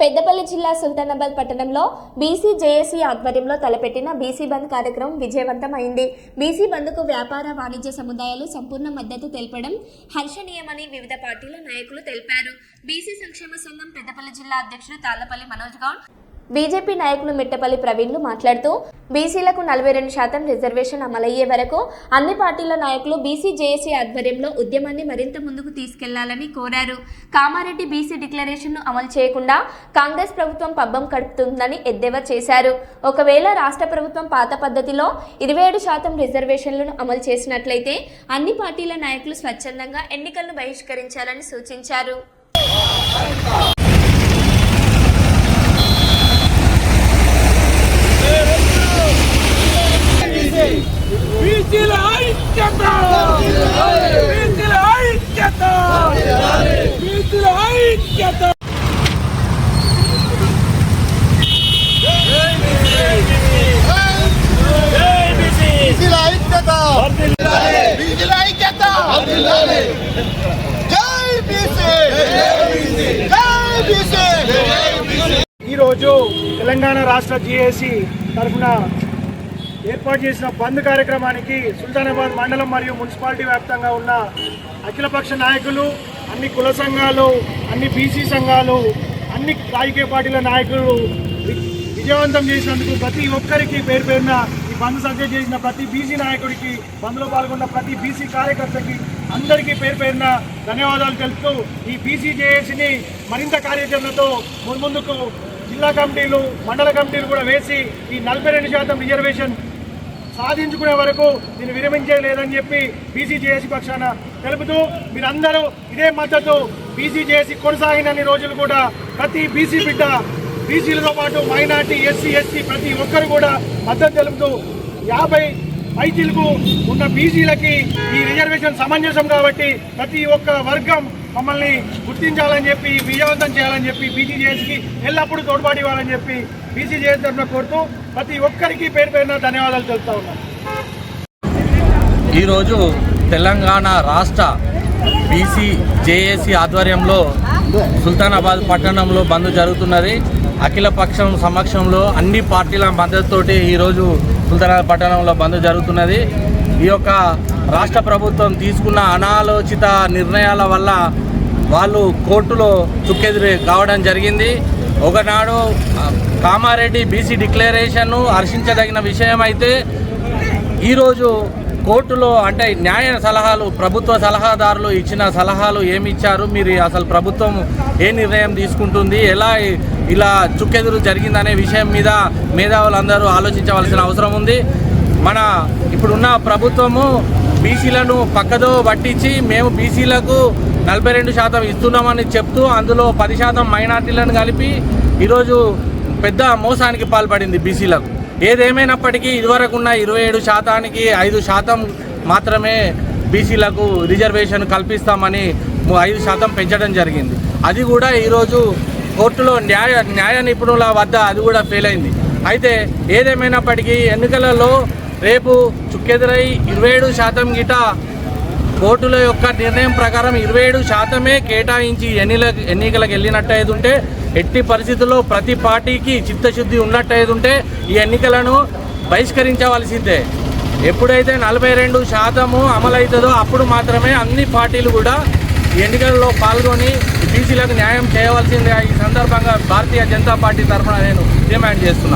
పెద్దపల్లి జిల్లా సుల్తానాబాద్ పట్టణంలో BC JAC ఆధ్వర్యంలో తలపెట్టిన బీసీ బంద్ కార్యక్రమం అయింది బీసీ బంద్కు వ్యాపార వాణిజ్య సముదాయాలు సంపూర్ణ మద్దతు తెలపడం హర్షణీయమని వివిధ పార్టీల నాయకులు తెలిపారు. బీసీ సంక్షేమ సంఘం పెద్దపల్లి జిల్లా అధ్యక్షుడు తాళ్ళపల్లి మనోజ్ గౌడ్ బీజేపీ నాయకులు మిట్టపల్లి ప్రవీణ్లు మాట్లాడుతూ బీసీలకు నలభై రెండు శాతం రిజర్వేషన్ అమలయ్యే వరకు అన్ని పార్టీల నాయకులు బీసీ జేఏసీ ఆధ్వర్యంలో ఉద్యమాన్ని మరింత ముందుకు తీసుకెళ్ళాలని కోరారు. కామారెడ్డి బీసీ డిక్లరేషన్ను అమలు చేయకుండా కాంగ్రెస్ ప్రభుత్వం పబ్బం కడుపుతుందని ఎద్దేవా చేశారు. ఒకవేళ రాష్ట్ర ప్రభుత్వం పాత పద్ధతిలో ఇరవై ఏడు శాతం రిజర్వేషన్లను అమలు చేసినట్లయితే అన్ని పార్టీల నాయకులు స్వచ్ఛందంగా ఎన్నికలను బహిష్కరించాలని సూచించారు. ఐక్యత! బీసీల ఐక్యత! బీసీల ఐక్యత! బీసీల ఐక్యత! బీసీల ఐక్యత! జై బీసీ! జై బీసీ! ఈరోజు తెలంగాణ రాష్ట్ర జిఏసి తరఫున ఏర్పాటు చేసిన బంద్ కార్యక్రమానికి సుల్తానాబాద్ మండలం మరియు మున్సిపాలిటీ వ్యాప్తంగా ఉన్న అఖిలపక్ష నాయకులు అన్ని కుల సంఘాలు అన్ని బీసీ సంఘాలు అన్ని రాజకీయ పార్టీల నాయకులు వి- విజయవంతం చేసినందుకు ప్రతి ఒక్కరికి పేరు పేరున ఈ బంద్ సబ్జెక్ట్ చేసిన ప్రతి బీసీ నాయకుడికి బంద్లో పాల్గొన్న ప్రతి బీసీ కార్యకర్తకి అందరికీ పేరు పేరున ధన్యవాదాలు తెలుపుతూ ఈ బీసీ జేఏసీని మరింత కార్యాచరణతో ముందుకు జిల్లా కమిటీలు మండల కమిటీలు కూడా వేసి ఈ నలభై రెండు శాతం రిజర్వేషన్ సాధించుకునే వరకు దీన్ని విరమించలేదని చెప్పి బీసీజేఏసీ పక్షాన తెలుపుతూ మీరందరూ ఇదే మద్దతు బీసీజేఏసీ కొనసాగినన్ని రోజులు కూడా ప్రతి బీసీ బిడ్డ బీసీలతో పాటు మైనార్టీ ఎస్సీ ఎస్టీ ప్రతి ఒక్కరు కూడా మద్దతు తెలుపుతూ యాభై పైచీలకు ఉన్న బీసీలకి ఈ రిజర్వేషన్ సమంజసం కాబట్టి ప్రతి ఒక్క వర్గం మమ్మల్ని గుర్తించాలని చెప్పి విజయవంతం చేయాలని చెప్పి బీసీజేఎస్కి ఎల్లప్పుడూ తోడ్పాటు ఇవ్వాలని చెప్పి బీసీజేఎస్ తరఫున కోరుతూ ప్రతి ఒక్కరికి పేరు పేరున ధన్యవాదాలు తెలుపుతా ఉన్నాను ఈరోజు తెలంగాణ రాష్ట్ర బీసీ జేఏసీ ఆధ్వర్యంలో సుల్తానాబాద్ పట్టణంలో బంద్ జరుగుతున్నది. అఖిల పక్షం సమక్షంలో అన్ని పార్టీల మద్దతుతోటి ఈరోజు సుల్తానాబాద్ పట్టణంలో బంద్ జరుగుతున్నది. ఈ యొక్క రాష్ట్ర ప్రభుత్వం తీసుకున్న అనాలోచిత నిర్ణయాల వల్ల వాళ్ళు కోర్టులో చుక్కెదురు కావడం జరిగింది. ఒకనాడు కామారెడ్డి బీసీ డిక్లరేషన్ను హర్షించదగిన విషయం అయితే ఈరోజు కోర్టులో అంటే న్యాయ సలహాలు ప్రభుత్వ సలహాదారులు ఇచ్చిన సలహాలు ఏమి ఇచ్చారు మీరు అసలు ప్రభుత్వం ఏ నిర్ణయం తీసుకుంటుంది? ఎలా ఇలా చుక్కెదురు జరిగిందనే విషయం మీద మేధావులందరూ ఆలోచించవలసిన అవసరం ఉంది. మన ఇప్పుడున్న ప్రభుత్వము బీసీలను పక్కదో పట్టించి మేము బీసీలకు నలభై రెండు శాతం ఇస్తున్నామని చెప్తూ అందులో పది శాతం మైనార్టీలను కలిపి ఈరోజు పెద్ద మోసానికి పాల్పడింది బీసీలకు. ఏదేమైనప్పటికీ ఇదివరకు ఉన్న ఇరవై ఏడు శాతానికి ఐదు శాతం మాత్రమే బీసీలకు రిజర్వేషన్ కల్పిస్తామని ఐదు శాతం పెంచడం జరిగింది. అది కూడా ఈరోజు కోర్టులో న్యాయ న్యాయ నిపుణుల వద్ద అది కూడా ఫెయిల్ అయింది. అయితే ఏదేమైనప్పటికీ ఎన్నికలలో రేపు చుక్కెదురై ఇరవై ఏడు శాతం గిట కోర్టుల యొక్క నిర్ణయం ప్రకారం ఇరవై ఏడు శాతమే కేటాయించి ఎన్నిల ఎన్నికలకు వెళ్ళినట్టయితే ఉంటే ఎట్టి పరిస్థితుల్లో ప్రతి పార్టీకి చిత్తశుద్ధి ఉన్నట్టయితే ఉంటే ఈ ఎన్నికలను బహిష్కరించవలసిందే. ఎప్పుడైతే నలభై రెండు శాతము అమలవుతుందో అప్పుడు మాత్రమే అన్ని పార్టీలు కూడా ఈ ఎన్నికల్లో పాల్గొని బీసీలకు న్యాయం చేయవలసిందే ఈ సందర్భంగా భారతీయ జనతా పార్టీ తరఫున నేను డిమాండ్ చేస్తున్నాను.